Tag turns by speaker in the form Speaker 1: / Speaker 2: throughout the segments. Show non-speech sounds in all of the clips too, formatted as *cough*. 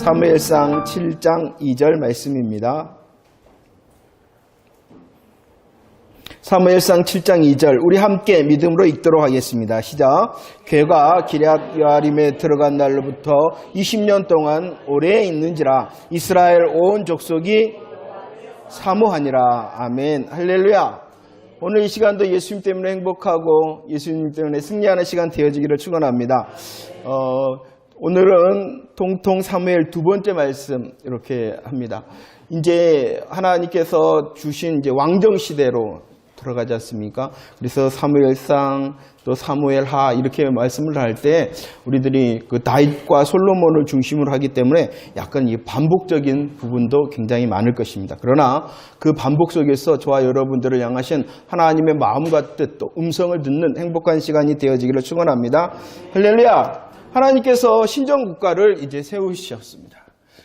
Speaker 1: 사무엘상 7장 2절 말씀입니다. 사무엘상 7장 2절 우리 함께 믿음으로 읽도록 하겠습니다. 시작. 괴가 기럇 여아림에 들어간 날로부터 20년 동안 오래 있는지라 이스라엘 온 족속이 사모하니라. 아멘. 할렐루야. 오늘 이 시간도 예수님 때문에 행복하고 예수님 때문에 승리하는 시간 되어지기를 축원합니다. 어, 오늘은 동통 사무엘 두 번째 말씀 이렇게 합니다. 이제 하나님께서 주신 이제 왕정 시대로 들어가지 않습니까? 그래서 사무엘상 또 사무엘하 이렇게 말씀을 할 때 우리들이 그 다윗과 솔로몬을 중심으로 하기 때문에 약간 이 반복적인 부분도 굉장히 많을 것입니다. 그러나 그 반복 속에서 저와 여러분들을 향하신 하나님의 마음과 뜻 또 음성을 듣는 행복한 시간이 되어지기를 축원합니다. 할렐루야. 하나님께서 신정 국가를 이제 세우셨습니다.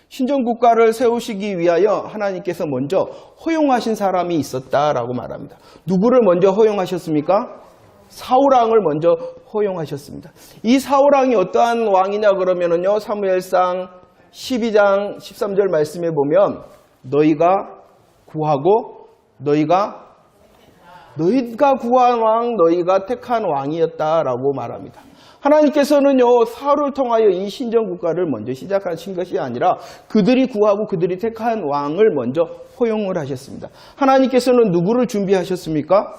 Speaker 1: 신정 국가를 세우시기 위하여 하나님께서 먼저 허용하신 사람이 있었다라고 말합니다. 누구를 먼저 허용하셨습니까? 사울왕을 먼저 허용하셨습니다. 이 사울왕이 어떠한 왕이냐 그러면은요. 사무엘상 12장 13절 말씀에 보면 너희가 구하고 너희가 너희가 구한 왕 너희가 택한 왕이었다라고 말합니다. 하나님께서는요, 사울을 통하여 이 신정 국가를 먼저 시작하신 것이 아니라 그들이 구하고 그들이 택한 왕을 먼저 허용을 하셨습니다. 하나님께서는 누구를 준비하셨습니까?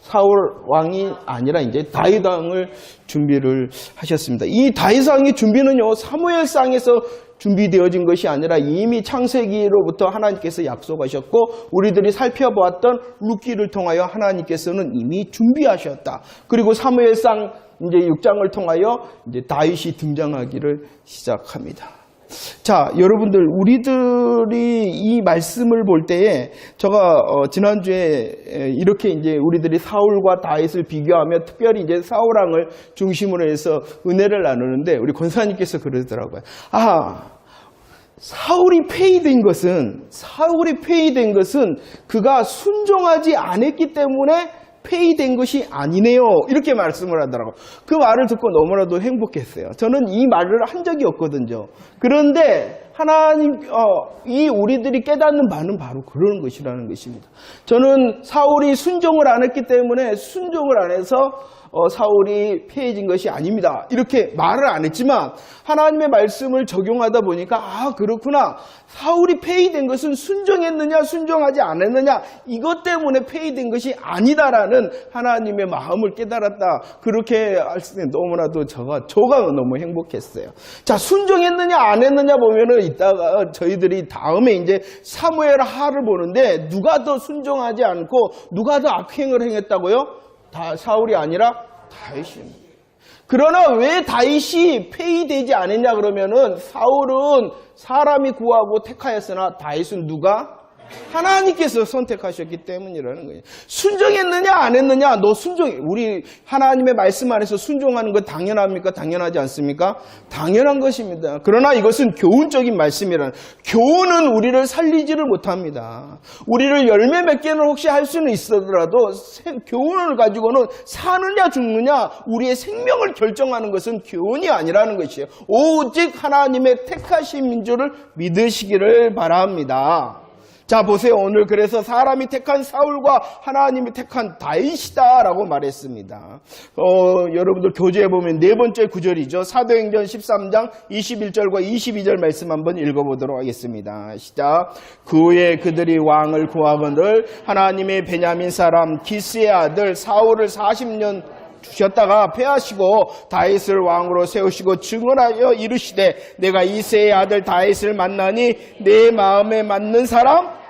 Speaker 1: 사울 왕이 아니라 이제 다윗 왕을 준비를 하셨습니다. 이 다윗 왕의 준비는요, 사무엘상에서 준비되어진 것이 아니라 이미 창세기로부터 하나님께서 약속하셨고 우리들이 살펴보았던 룻기를 통하여 하나님께서는 이미 준비하셨다. 그리고 사무엘상 이제 6장을 통하여 이제 다윗이 등장하기를 시작합니다. 자, 여러분들 우리들이 이 말씀을 볼 때에 제가 어, 지난주에 이렇게 이제 우리들이 사울과 다윗을 비교하며 특별히 이제 사울 왕을 중심으로 해서 은혜를 나누는데 우리 권사님께서 그러더라고요. 아, 사울이 폐위된 것은 사울이 폐위된 것은 그가 순종하지 않았기 때문에 폐위된 것이 아니네요. 이렇게 말씀을 하더라고요. 그 말을 듣고 너무나도 행복했어요. 저는 이 말을 한 적이 없거든요. 그런데 하나님, 어, 이 우리들이 깨닫는 바는 바로 그런 것이라는 것입니다. 저는 사울이 순종을 안 했기 때문에 순종을 안 해서 어, 사울이 폐해진 것이 아닙니다. 이렇게 말을 안 했지만 하나님의 말씀을 적용하다 보니까 아 그렇구나. 사울이 폐위된 것은 순종했느냐 순종하지 않았느냐 이것 때문에 폐위된 것이 아니다라는 하나님의 마음을 깨달았다. 그렇게 할때 너무나도 저가 저가 너무 행복했어요. 자 순종했느냐 안 했느냐 보면은 이따가 저희들이 다음에 이제 사무엘 하를 보는데 누가 더 순종하지 않고 누가 더 악행을 행했다고요? 다 사울이 아니라 다윗입니다. 그러나 왜 다윗이 폐위되지 않았냐 그러면은 사울은 사람이 구하고 택하였으나 다윗은 누가 하나님께서 선택하셨기 때문이라는 거예요. 순종했느냐 안 했느냐 너 순종 우리 하나님의 말씀 안에서 순종하는 거 당연합니까? 당연하지 않습니까? 당연한 것입니다. 그러나 이것은 교훈적인 말씀이라는 교훈은 우리를 살리지를 못합니다. 우리를 열매 맺기는 혹시 할 수는 있어더라도 교훈을 가지고는 사느냐 죽느냐 우리의 생명을 결정하는 것은 교훈이 아니라는 것이에요. 오직 하나님의 택하신 민족을 믿으시기를 바랍니다. 자 보세요 오늘 그래서 사람이 택한 사울과 하나님이 택한 다윗이다라고 말했습니다. 어, 여러분들 교재에 보면 네 번째 구절이죠. 사도행전 13장 21절과 22절 말씀 한번 읽어보도록 하겠습니다. 시작. 그 후에 그들이 왕을 구하건들 하나님의 베냐민 사람 기스의 아들 사울을 40년 주셨다가 패하시고 다윗을 왕으로 세우시고 증언하여 이르시되 내가 이세의 아들 다윗을 만나니 내 마음에 맞는 사람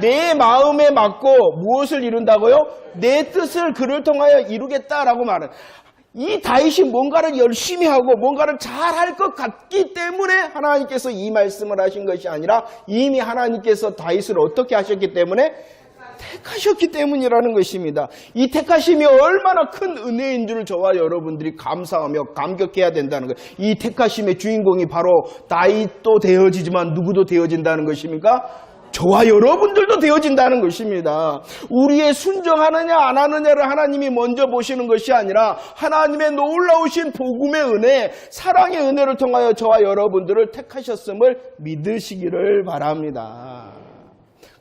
Speaker 1: 내 마음에 맞고 무엇을 이룬다고요? 내 뜻을 그를 통하여 이루겠다라고 말은 이 다윗이 뭔가를 열심히 하고 뭔가를 잘 할 것 같기 때문에 하나님께서 이 말씀을 하신 것이 아니라 이미 하나님께서 다윗을 어떻게 하셨기 때문에 택하셨기 때문이라는 것입니다. 이 택하심이 얼마나 큰 은혜인 줄 저와 여러분들이 감사하며 감격해야 된다는 거예요. 이 택하심의 주인공이 바로 다윗도 되어지지만 누구도 되어진다는 것입니까? 저와 여러분들도 되어진다는 것입니다. 우리의 순종하느냐 안 하느냐를 하나님이 먼저 보시는 것이 아니라 하나님의 놀라우신 복음의 은혜, 사랑의 은혜를 통하여 저와 여러분들을 택하셨음을 믿으시기를 바랍니다.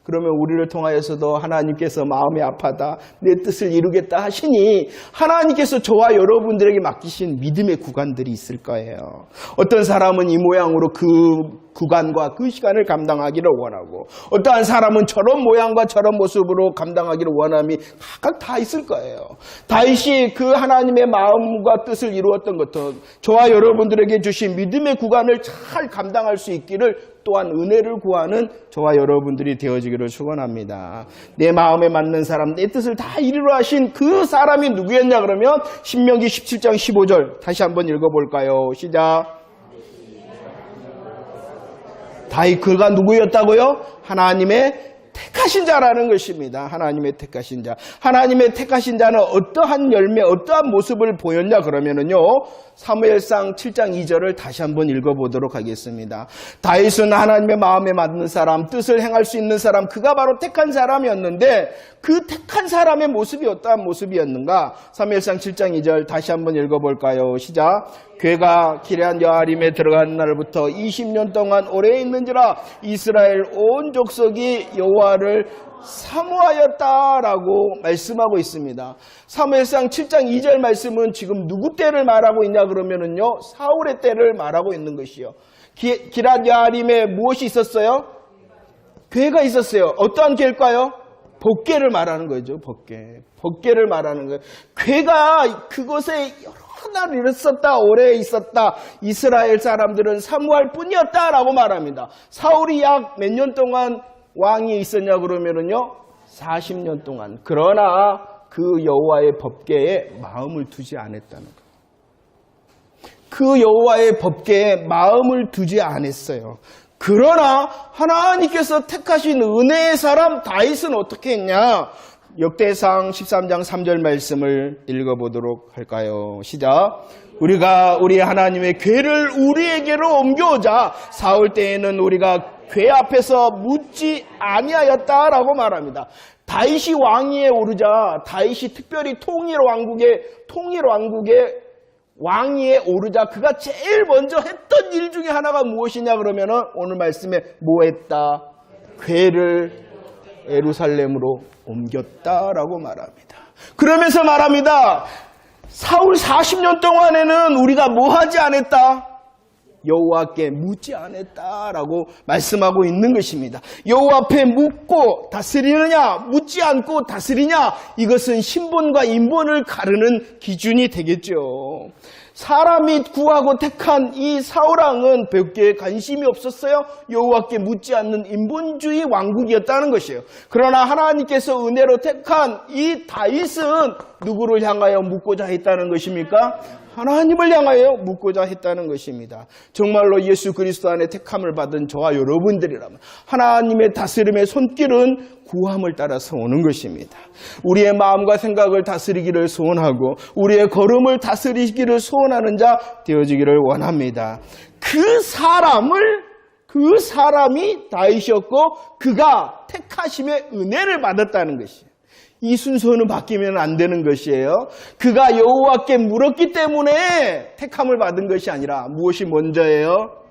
Speaker 1: 그러면 우리를 통하여서도 하나님께서 마음이 아파다 내 뜻을 이루겠다 하시니 하나님께서 저와 여러분들에게 맡기신 믿음의 구간들이 있을 거예요. 어떤 사람은 이 모양으로 그 구간과 그 시간을 감당하기를 원하고 어떠한 사람은 저런 모양과 저런 모습으로 감당하기를 원함이 각각 다 있을 거예요. 다윗이 그 하나님의 마음과 뜻을 이루었던 것은 저와 여러분들에게 주신 믿음의 구간을 잘 감당할 수 있기를 또한 은혜를 구하는 저와 여러분들이 되어지기를 축원합니다. 내 마음에 맞는 사람, 내 뜻을 다 이루려 하신 그 사람이 누구였냐 그러면 신명기 17장 15절 다시 한번 읽어볼까요? 시작. 다이 그가 누구였다고요? 하나님의 택하신 자라는 것입니다. 하나님의 택하신 자. 하나님의 택하신 자는 어떠한 열매, 어떠한 모습을 보였냐 그러면은요. 사무엘상 7장 2절을 다시 한번 읽어보도록 하겠습니다. 다윗은 하나님의 마음에 맞는 사람, 뜻을 행할 수 있는 사람, 그가 바로 택한 사람이었는데 그 택한 사람의 모습이 어떠한 모습이었는가? 사무엘상 7장 2절 다시 한번 읽어볼까요? 시작. 괴가 기레한 여아림에 들어간 날부터 20년 동안 오래 있는지라 이스라엘 온 족속이 여호와를 사모하였다라고 말씀하고 있습니다. 사무엘상 7장 2절 말씀은 지금 누구 때를 말하고 있냐 그러면은요 사울의 때를 말하고 있는 것이요. 기, 기란 여아림에 무엇이 있었어요? 괴가 있었어요. 어떠한 괴일까요? 법계를 말하는 거죠. 법계. 법계를 말하는 거예요. 괴가 그것에 여러 날 있었다, 오래 있었다. 이스라엘 사람들은 사무할 뿐이었다 라고 말합니다. 사울이 약 몇 년 동안 왕이 있었냐 그러면은요, 40년 동안. 그러나 그 여호와의 법계에 마음을 두지 않았다는 거예요. 그 여호와의 법계에 마음을 두지 않았어요. 그러나 하나님께서 택하신 은혜의 사람 다윗은 어떻게 했냐? 역대상 13장 3절 말씀을 읽어보도록 할까요? 시작. 우리가 우리 하나님의 괴를 우리에게로 옮겨오자 사울 때에는 우리가 괴 앞에서 묻지 아니하였다라고 말합니다. 다윗이 왕위에 오르자 다윗이 특별히 통일 왕국의 통일 왕국의 왕위에 오르자 그가 제일 먼저 했던 일 중에 하나가 무엇이냐 그러면은 오늘 말씀에 뭐 했다? 괴를 예루살렘으로 옮겼다라고 말합니다. 그러면서 말합니다. 사울 40년 동안에는 우리가 뭐 하지 않았다? 여호와께 묻지 않았다라고 말씀하고 있는 것입니다. 여호와 앞에 묻고 다스리느냐, 묻지 않고 다스리냐, 이것은 신분과 인본을 가르는 기준이 되겠죠. 사람이 구하고 택한 이 사울왕은 벽계에 관심이 없었어요. 여호와께 묻지 않는 인본주의 왕국이었다는 것이에요. 그러나 하나님께서 은혜로 택한 이 다윗은 누구를 향하여 묻고자 했다는 것입니까? 하나님을 향하여 묻고자 했다는 것입니다. 정말로 예수 그리스도 안에 택함을 받은 저와 여러분들이라면 하나님의 다스림의 손길은 구함을 따라서 오는 것입니다. 우리의 마음과 생각을 다스리기를 소원하고 우리의 걸음을 다스리기를 소원하는 자 되어지기를 원합니다. 그 사람을 그 사람이 다윗이었고 그가 택하심의 은혜를 받았다는 것이에요. 이 순서는 바뀌면 안 되는 것이에요. 그가 여호와께 물었기 때문에 택함을 받은 것이 아니라 무엇이 먼저예요?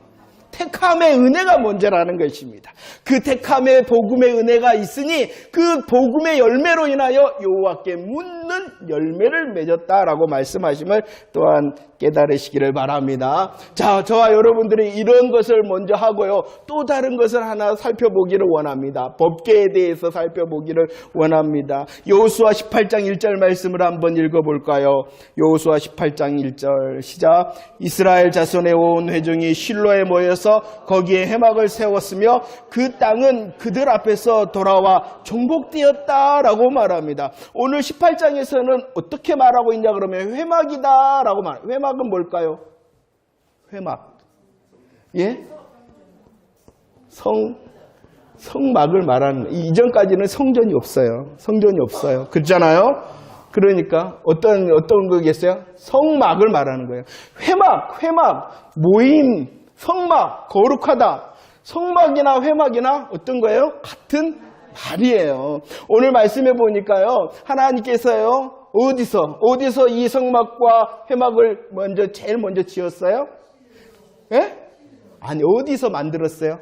Speaker 1: 택함의 은혜가 먼저라는 것입니다. 그 택함의 복음의 은혜가 있으니 그 복음의 열매로 인하여 여호와께 묻는 열매를 맺었다라고 말씀하심을 또한 깨달으시기를 바랍니다. 자, 저와 여러분들이 이런 것을 먼저 하고요. 또 다른 것을 하나 살펴보기를 원합니다. 법계에 대해서 살펴보기를 원합니다. 여호수아 18장 1절 말씀을 한번 읽어볼까요? 여호수아 18장 1절 시작. 이스라엘 자손의 온 회중이 실로에 모여서 거기에 해막을 세웠으며 그 땅은 그들 앞에서 돌아와 정복되었다라고 말합니다. 오늘 18장 에서는 어떻게 말하고 있냐 그러면 회막이다 라고 말. 회막은 뭘까요? 회막. 예? 성 성막을 말하는 이전까지는 성전이 없어요. 성전이 없어요. 그렇잖아요. 그러니까 어떤 어떤 거겠어요? 성막을 말하는 거예요. 회막, 회막, 모임, 성막, 거룩하다. 성막이나 회막이나 어떤 거예요? 같은 말이에요. 오늘 말씀해 보니까요. 하나님께서요. 어디서 어디서 이 성막과 회막을 먼저 제일 먼저 지었어요? 예? 아니 어디서 만들었어요?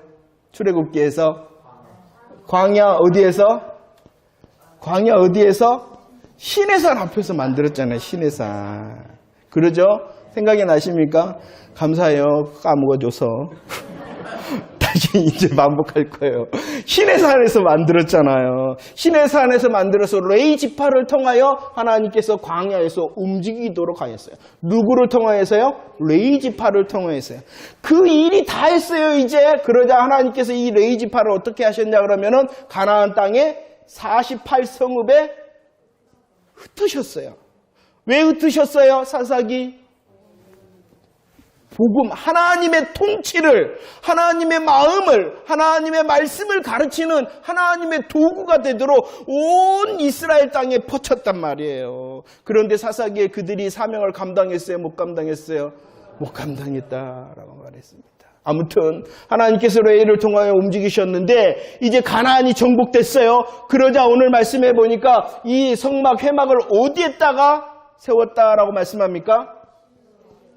Speaker 1: 출애굽기에서 광야 어디에서? 광야 어디에서? 신해산 앞에서 만들었잖아요. 신해산. 그러죠? 생각이 나십니까? 감사해요. 까먹어줘서. 다시 *laughs* 이제 반복할 거예요. 신해산에서 만들었잖아요. 신해산에서 만들어서 레이 지파를 통하여 하나님께서 광야에서 움직이도록 하였어요. 누구를 통하여서요? 레이 지파를 통하여서요. 그 일이 다 했어요, 이제. 그러자 하나님께서 이 레이 지파를 어떻게 하셨냐 그러면은 가나안 땅에 48성읍에 흩으셨어요. 왜 흩으셨어요? 사사기 복음, 하나님의 통치를, 하나님의 마음을, 하나님의 말씀을 가르치는 하나님의 도구가 되도록 온 이스라엘 땅에 퍼쳤단 말이에요. 그런데 사사기에 그들이 사명을 감당했어요? 못 감당했어요? 못 감당했다라고 말했습니다. 아무튼 하나님께서 레이를 통하여 움직이셨는데 이제 가나안이 정복됐어요. 그러자 오늘 말씀해 보니까 이 성막 회막을 어디에다가 세웠다라고 말씀합니까?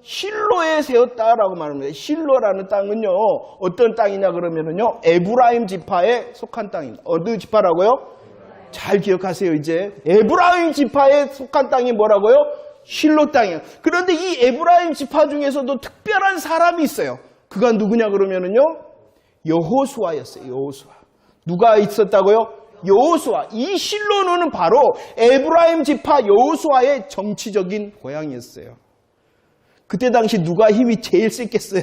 Speaker 1: 실로에 세웠다라고 말합니다. 실로라는 땅은요, 어떤 땅이냐 그러면은요, 에브라임 지파에 속한 땅입니다. 어느 지파라고요? 잘 기억하세요, 이제. 에브라임 지파에 속한 땅이 뭐라고요? 실로 땅이에요. 그런데 이 에브라임 지파 중에서도 특별한 사람이 있어요. 그가 누구냐 그러면은요, 여호수아였어요, 여호수아. 누가 있었다고요? 여호수아. 이 실로는 바로 에브라임 지파 여호수아의 정치적인 고향이었어요. 그때 당시 누가 힘이 제일 셌겠어요?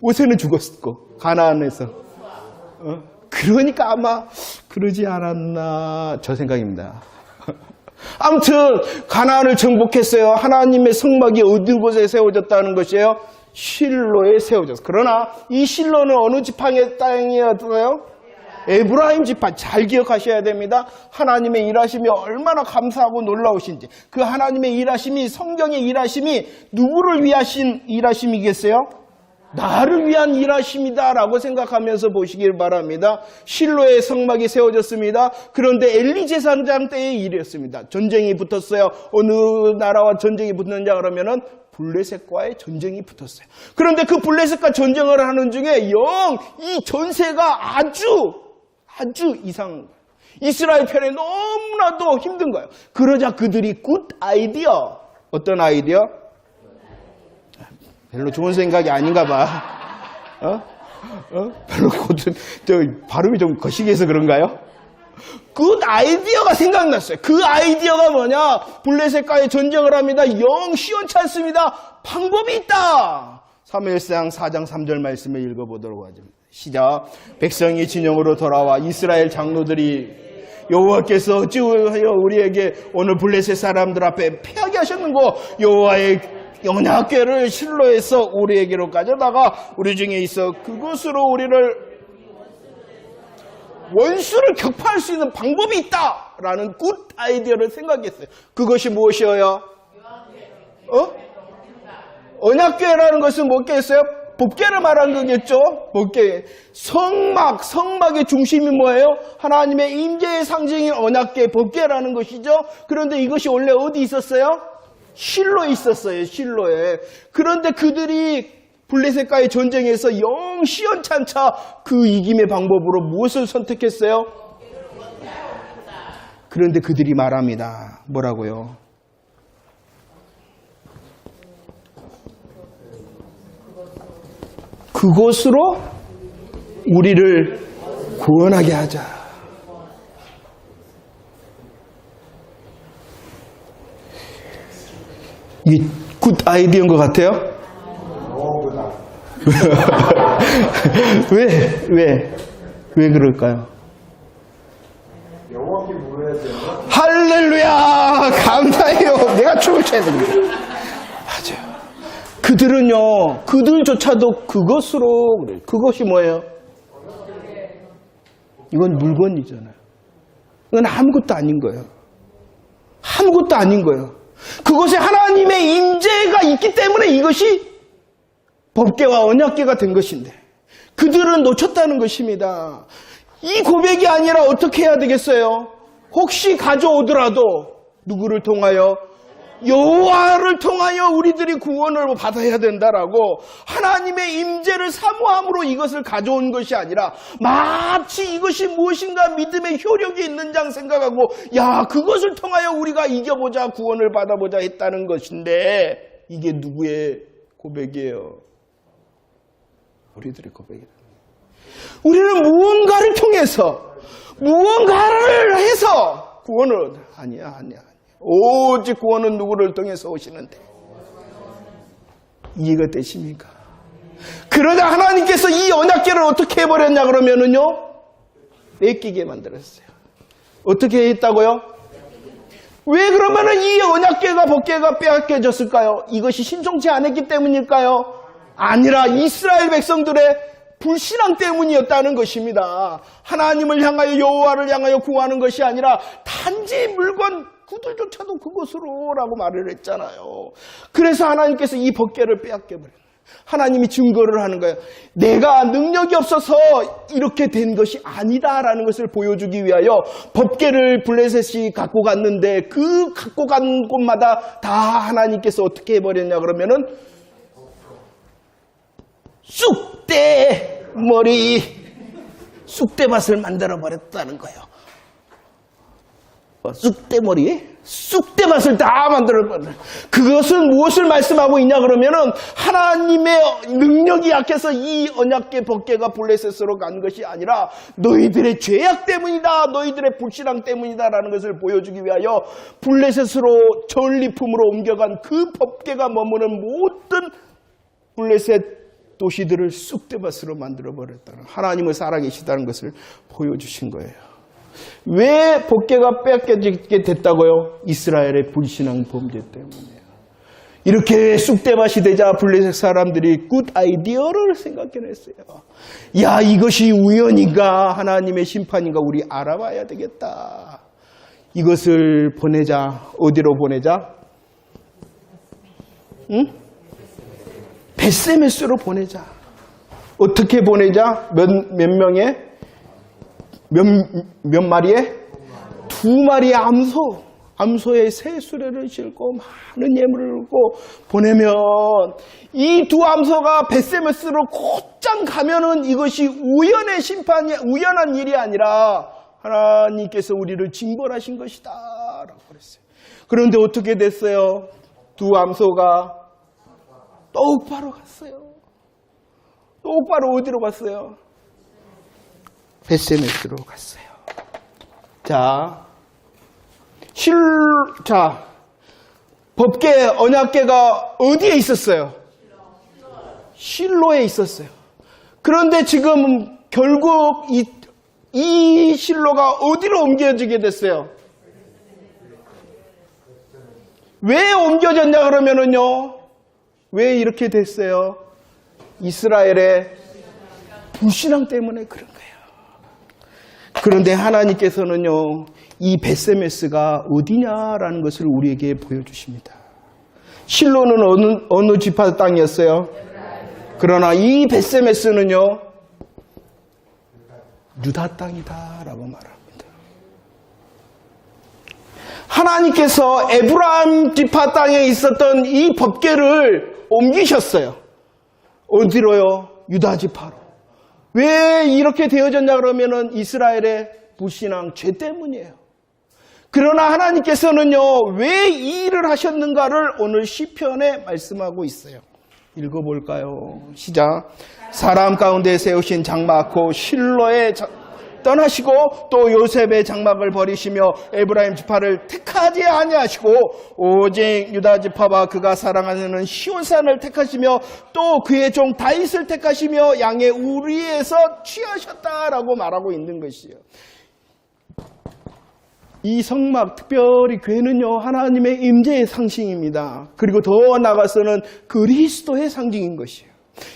Speaker 1: 모세는 죽었고 가나안에서. 어? 그러니까 아마 그러지 않았나 저 생각입니다. *laughs* 아무튼 가나안을 정복했어요. 하나님의 성막이 어느 곳에 세워졌다는 것이에요? 실로에 세워졌어요. 그러나 이 실로는 어느 지팡의 땅이었어요? 에브라임 지파 잘 기억하셔야 됩니다. 하나님의 일하심이 얼마나 감사하고 놀라우신지. 그 하나님의 일하심이 성경의 일하심이 누구를 위하신 일하심이겠어요? 나를 위한 일하심이다라고 생각하면서 보시길 바랍니다. 실로의 성막이 세워졌습니다. 그런데 엘리 제사장 때의 일이었습니다. 전쟁이 붙었어요. 어느 나라와 전쟁이 붙느냐 그러면은 블레셋과의 전쟁이 붙었어요. 그런데 그 블레셋과 전쟁을 하는 중에 영 이 전세가 아주 아주 이상한 거예요. 이스라엘 편에 너무나도 힘든 거예요. 그러자 그들이 굿 아이디어 어떤 아이디어? 별로 좋은 생각이 아닌가 봐. 어? 어? 별로 고든, 저 발음이 좀 거시기해서 그런가요? 그 아이디어가 생각났어요. 그 아이디어가 뭐냐? 블레셋과의 전쟁을 합니다. 영 시원치 않습니다. 방법이 있다. 3일상 4장 3절 말씀을 읽어보도록 하죠. 시작. 백성이 진영으로 돌아와 이스라엘 장로들이 여호와께서 어찌하여 우리에게 오늘 블레셋 사람들 앞에 패하게 하셨는고 여호와의 연약궤를 실로에서 우리에게로 가져다가 우리 중에 있어 그곳으로 우리를 원수를 격파할 수 있는 방법이 있다라는 굿 아이디어를 생각했어요. 그것이 무엇이어요? 어? 언약궤라는 것은 뭐겠어요? 법궤를 말한 거겠죠? 법궤. 성막, 성막의 중심이 뭐예요? 하나님의 임재의 상징인 언약궤, 법궤라는 것이죠. 그런데 이것이 원래 어디 있었어요? 실로에 있었어요. 실로에. 그런데 그들이 블레셋과의 전쟁에서 영 시원찮자 그 이김의 방법으로 무엇을 선택했어요? 그런데 그들이 말합니다. 뭐라고요? 그곳으로 우리를 구원하게 하자. 이굿 아이디어인 것 같아요? 왜, 왜, 왜 그럴까요? 할렐루야! 감사해요. 내가 춤을 춰야 됩니다. 그들은요, 그들조차도 그것으로. 그것이 뭐예요? 이건 물건이잖아요. 이건 아무것도 아닌 거예요. 아무것도 아닌 거예요. 그것에 하나님의 임재가 있기 때문에 이것이 법계와 언약계가 된 것인데 그들은 놓쳤다는 것입니다. 이 고백이 아니라 어떻게 해야 되겠어요? 혹시 가져오더라도 누구를 통하여 여호와를 통하여 우리들이 구원을 받아야 된다라고 하나님의 임재를 사모함으로 이것을 가져온 것이 아니라 마치 이것이 무엇인가 믿음의 효력이 있는 장 생각하고 야 그것을 통하여 우리가 이겨보자 구원을 받아보자 했다는 것인데 이게 누구의 고백이에요? 우리들의 고백이다. 우리는 무언가를 통해서 무언가를 해서 구원을 아니야 아니야. 오직 구원은 누구를 통해서 오시는데 이해가 되십니까? 그러자 하나님께서 이 언약계를 어떻게 해버렸냐 그러면은요 뺏기게 만들었어요. 어떻게 했다고요? 왜 그러면은 이 언약계가 법계가 빼앗겨졌을까요? 이것이 신성치 않았기 때문일까요? 아니라 이스라엘 백성들의 불신앙 때문이었다는 것입니다. 하나님을 향하여 여호와를 향하여 구하는 것이 아니라 단지 물건 구들조차도 그것으로 라고 말을 했잖아요. 그래서 하나님께서 이 법계를 빼앗겨 버려요. 하나님이 증거를 하는 거예요. 내가 능력이 없어서 이렇게 된 것이 아니다라는 것을 보여주기 위하여 법계를 블레셋이 갖고 갔는데 그 갖고 간 곳마다 다 하나님께서 어떻게 해버렸냐 그러면은 쑥대 머리 쑥대밭을 만들어 버렸다는 거예요. 어, 쑥대머리? 쑥대밭을 다 만들어버려. 그것은 무엇을 말씀하고 있냐 그러면은 하나님의 능력이 약해서 이 언약계 법계가 블레셋으로 간 것이 아니라 너희들의 죄악 때문이다. 너희들의 불신앙 때문이다라는 것을 보여주기 위하여 블레셋으로 전리품으로 옮겨간 그 법계가 머무는 모든 블레셋 도시들을 쑥대밭으로 만들어버렸다는 하나님을 살아계시다는 것을 보여주신 거예요. 왜 법계가 뺏겨지게 됐다고요? 이스라엘의 불신앙 범죄 때문이에요. 이렇게 쑥대밭이 되자 블레셋 사람들이 굿 아이디어를 생각해냈어요. 야 이것이 우연인가 하나님의 심판인가 우리 알아봐야 되겠다. 이것을 보내자 어디로 보내자? 응? 베세메스로 보내자. 어떻게 보내자? 몇, 몇 명의? 몇, 몇 마리의? 두 마리의 암소. 암소의 새 수레를 싣고 많은 예물을 얻고 보내면 이 두 암소가 베세메스로 곧장 가면은 이것이 우연의 심판이 우연한 일이 아니라 하나님께서 우리를 징벌하신 것이다 라고 그랬어요. 그런데 어떻게 됐어요? 두 암소가 똑바로 갔어요. 똑바로 어디로 갔어요? 베세메스로 갔어요. 자, 실, 자, 법계, 언약계가 어디에 있었어요? 실로에 있었어요. 그런데 지금 결국 이, 이 실로가 어디로 옮겨지게 됐어요? 왜 옮겨졌냐 그러면은요, 왜 이렇게 됐어요? 이스라엘의 불신앙 때문에 그런. 그런데 하나님께서는요, 이 베세메스가 어디냐라는 것을 우리에게 보여주십니다. 실로는 어느, 어느 지파 땅이었어요? 그러나 이 베세메스는요, 유다 땅이다라고 말합니다. 하나님께서 에브라임 지파 땅에 있었던 이 법계를 옮기셨어요. 어디로요? 유다 지파로. 왜 이렇게 되어졌냐 그러면은 이스라엘의 불신앙 죄 때문이에요. 그러나 하나님께서는요, 왜 이 일을 하셨는가를 오늘 시편에 말씀하고 있어요. 읽어볼까요? 시작. 사람 가운데 세우신 실로에 자- 떠나시고 또 요셉의 장막을 버리시며 에브라임 지파를 택하지 아니하시고 오직 유다 지파와 그가 사랑하는 시온산을 택하시며 또 그의 종 다윗을 택하시며 양의 우리에서 취하셨다라고 말하고 있는 것이에요. 이 성막, 특별히 교회는요, 하나님의 임재의 상징입니다. 그리고 더 나아가서는 그리스도의 상징인 것이에요.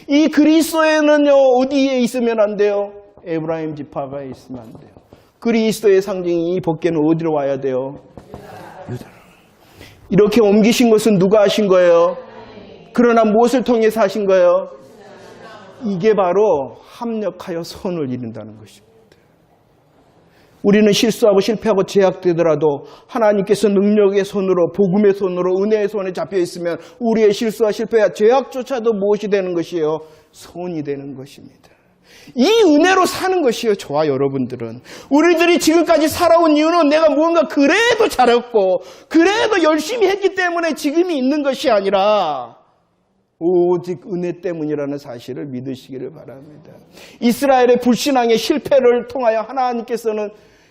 Speaker 1: 이 그리스도에는요, 어디에 있으면 안 돼요? 에브라임 지파가 있으면 안 돼요. 그리스도의 상징이 이 법계는 어디로 와야 돼요? 유다로. 이렇게 옮기신 것은 누가 하신 거예요? 그러나 무엇을 통해서 하신 거예요? 이게 바로 합력하여 선을 이룬다는 것입니다. 우리는 실수하고 실패하고 제약되더라도 하나님께서 능력의 손으로 복음의 손으로 은혜의 손에 잡혀 있으면 우리의 실수와 실패와 제약조차도 무엇이 되는 것이에요? 손이 되는 것입니다. 이 은혜로 사는 것이요, 저와 여러분들은. 우리들이 지금까지 살아온 이유는 내가 무언가 그래도 잘했고, 그래도 열심히 했기 때문에 지금이 있는 것이 아니라, 오직 은혜 때문이라는 사실을 믿으시기를 바랍니다. 이스라엘의 불신앙의 실패를 통하여 하나님께서는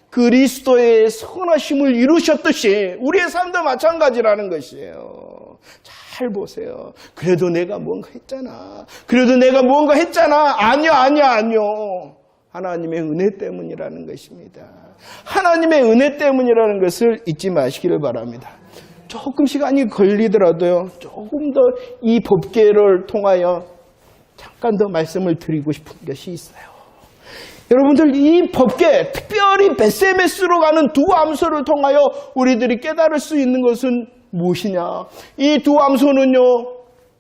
Speaker 1: 그리스도의 선하심을 이루셨듯이 우리의 삶도 마찬가지라는 것이에요. 잘 보세요. 그래도 내가 뭔가 했잖아. 그래도 내가 뭔가 했잖아. 아니요, 아니요, 아니요. 하나님의 은혜 때문이라는 것입니다. 하나님의 은혜 때문이라는 것을 잊지 마시기를 바랍니다. 조금 시간이 걸리더라도요, 조금 더 이 법계를 통하여 잠깐 더 말씀을 드리고 싶은 것이 있어요. 여러분들 이 법계, 특별히 베세메스로 가는 두 암소를 통하여 우리들이 깨달을 수 있는 것은 무엇이냐? 이 두 암소는요,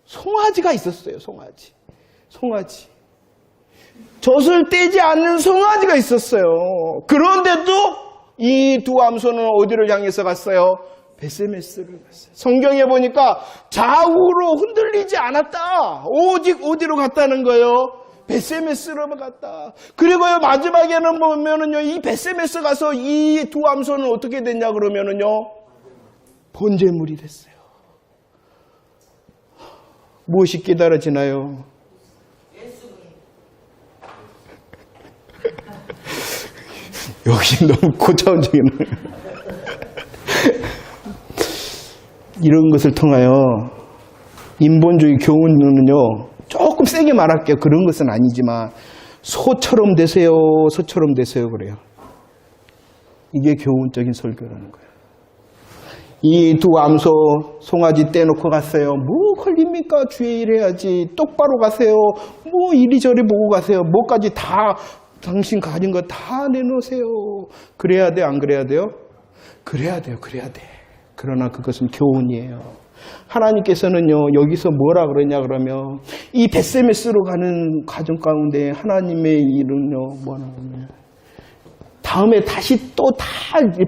Speaker 1: 송아지가 있었어요, 송아지. 송아지. 젖을 떼지 않는 송아지가 있었어요. 그런데도 이 두 암소는 어디를 향해서 갔어요? 베세메스를 갔어요. 성경에 보니까 좌우로 흔들리지 않았다. 오직 어디로 갔다는 거예요? 베세메스로 갔다. 그리고요, 마지막에는 보면은요, 이 베세메스 가서 이 두 암소는 어떻게 됐냐 그러면은요, 번제물이 됐어요. 무엇이 깨달아지나요? *laughs* 여기 너무 고차원적인 *laughs* 이런 것을 통하여 인본주의 교훈은요 조금 세게 말할게요. 그런 것은 아니지만 소처럼 되세요 소처럼 되세요 그래요. 이게 교훈적인 설교라는 거예요. 이 두 암소 송아지 떼놓고 갔어요. 뭐 걸립니까? 주의 일 해야지. 똑바로 가세요. 뭐 이리저리 보고 가세요. 뭐까지 다 당신 가진 거 다 내놓으세요. 그래야 돼 안 그래야 돼요? 그래야 돼요 그래야 돼. 그러나 그것은 교훈이에요. 하나님께서는요, 여기서 뭐라 그러냐 그러면, 이 베세메스로 가는 과정 가운데 하나님의 일은요, 뭐라 그러냐. 다음에 다시 또 다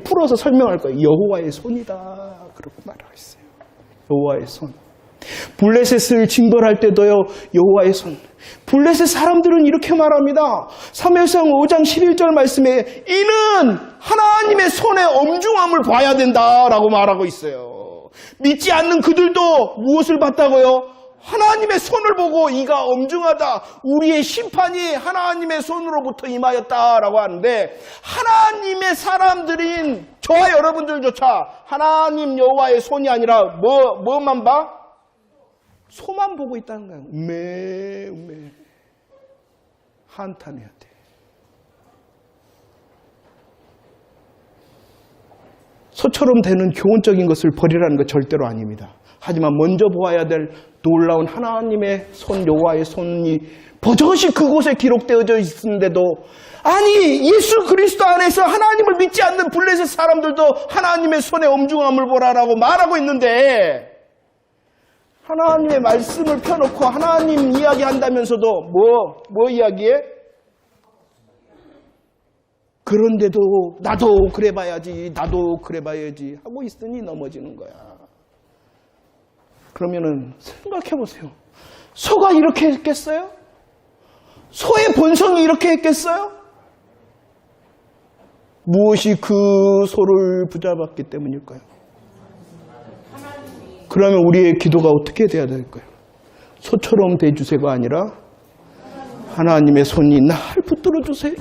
Speaker 1: 풀어서 설명할 거예요. 여호와의 손이다. 그렇게 말하고 있어요. 여호와의 손. 블레셋을 징벌할 때도요, 여호와의 손. 블레셋 사람들은 이렇게 말합니다. 3회상 5장 11절 말씀에 이는 하나님의 손의 엄중함을 봐야 된다라고 말하고 있어요. 믿지 않는 그들도 무엇을 봤다고요? 하나님의 손을 보고 이가 엄중하다. 우리의 심판이 하나님의 손으로부터 임하였다라고 하는데 하나님의 사람들인 저와 여러분들조차 하나님 여호와의 손이 아니라 뭐 뭐만 봐? 소만 보고 있다는 거예요. 매, 매. 한탄해야 돼. 소처럼 되는 교훈적인 것을 버리라는 것 절대로 아닙니다. 하지만 먼저 보아야 될 놀라운 하나님의 손, 여호와의 손이 버젓이 그곳에 기록되어져 있는데도 아니 예수 그리스도 안에서 하나님을 믿지 않는 블레셋 사람들도 하나님의 손의 엄중함을 보라라고 말하고 있는데 하나님의 말씀을 펴놓고 하나님 이야기한다면서도 뭐, 뭐 이야기해? 그런데도 나도 그래 봐야지, 나도 그래 봐야지 하고 있으니 넘어지는 거야. 그러면은 생각해 보세요. 소가 이렇게 했겠어요? 소의 본성이 이렇게 했겠어요? 무엇이 그 소를 붙잡았기 때문일까요? 그러면 우리의 기도가 어떻게 돼야 될까요? 소처럼 대주세가 아니라 하나님의 손이 날 붙들어 주세요.